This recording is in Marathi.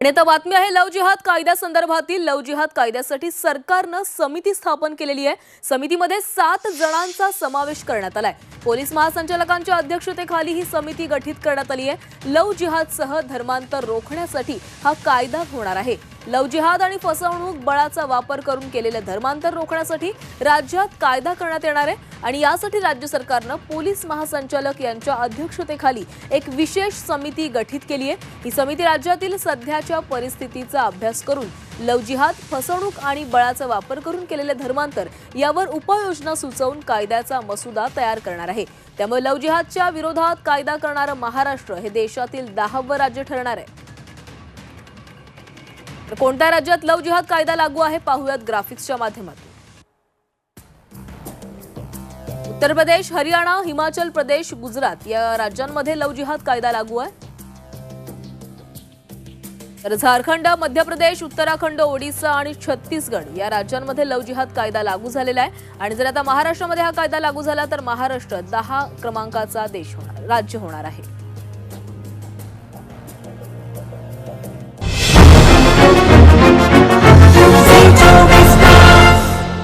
आणि आता बातमी आहे लव जिहाद कायद्यासंदर्भातील लव जिहाद कायद्यासाठी सरकारनं समिती स्थापन केलेली आहे. समितीमध्ये सात जणांचा समावेश करण्यात आलाय. पोलीस महासंचालकांच्या अध्यक्षतेखाली ही समिती गठीत करण्यात आली आहे. लव जिहादसह धर्मांतर रोखण्यासाठी हा कायदा होणार आहे. लव जिहाद आणि फसवणूक बळाचा वापर करून केलेले धर्मांतर रोखण्यासाठी राज्यात कायदा करण्यात येणार आहे आणि यासाठी राज्य सरकारनं पोलीस महासंचालक यांच्या अध्यक्षतेखाली एक विशेष समिती गठीत केली आहे. ही समिती राज्यातील सध्याच्या परिस्थितीचा अभ्यास करून लव जिहाद फसवणूक आणि बळाचा वापर करून केलेले धर्मांतर यावर उपाययोजना सुचवून कायद्याचा मसुदा तयार करणार आहे. त्यामुळे लव जिहादच्या विरोधात कायदा करणारं महाराष्ट्र हे देशातील दहावं राज्य ठरणार आहे. तर कोणत्या राज्यात लव जिहाद कायदा लागू आहे पाहूयात ग्राफिक्सच्या माध्यमातून. उत्तर प्रदेश हरियाणा हिमाचल प्रदेश गुजरात या राज्यांमध्ये लव जिहाद कायदा लागू आहे. तर झारखंड मध्य प्रदेश उत्तराखंड ओडिसा आणि छत्तीसगड या राज्यांमध्ये लव जिहाद कायदा लागू झालेला आहे. आणि जर आता महाराष्ट्रामध्ये हा कायदा लागू झाला तर महाराष्ट्र दहा क्रमांकाचा देश होणार राज्य होणार आहे.